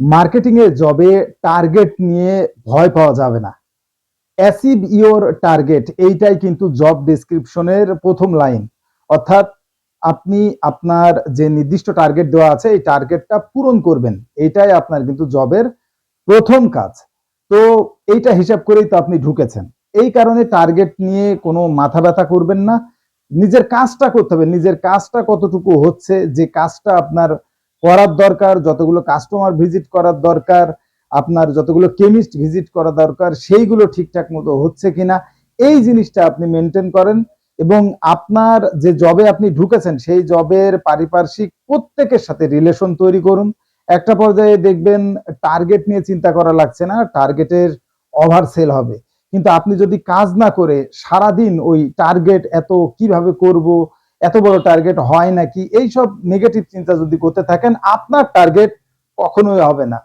Marketing এ জবে target নিয়ে ভয় পাওয়া যাবে না। অ্যাসিভ ইওর টার্গেট এইটাই কিন্তু জব ডেসক্রিপশনের প্রথম লাইন অর্থাৎ আপনি আপনার যে নির্দিষ্ট টার্গেট দেওয়া আছে, এই টার্গেটটা পূরণ করবেন। এইটাই আপনার কিন্তু জবের প্রথম কাজ। তো এইটা হিসাব করেই তো আপনি ঢুকেছেন। এই কারণে টার্গেট নিয়ে কোনো মাথা ব্যথা করবেন না। নিজের কাজটা করতে হবে। নিজের কাজটা কতটুকু হচ্ছে, যে কাজটা আপনার করার দরকার, যতগুলো কাস্টমার ভিজিট করার দরকার, আপনার যতগুলো কেমিস্ট ভিজিট করা দরকার, সেইগুলো ঠিকঠাক মতো হচ্ছে কিনা, এই জিনিসটা আপনি মেনটেন করেন এবং আপনার যে জবে আপনি ঢুকেছেন, সেই জবের পারিপার্শ্বিক প্রত্যেকের সাথে রিলেশন তৈরি করুন। একটা পর্যায়ে দেখবেন টার্গেট নিয়ে চিন্তা করা লাগছে না টার্গেটের ওভার সেল হবে। কিন্তু আপনি যদি কাজ না করে সারাদিন ওই টার্গেট এত কীভাবে করব এত বড় টার্গেট হয় নাকি? এইসব নেগেটিভ চিন্তা যদি করতে থাকেন, আপনার টার্গেট কখনোই হবে না।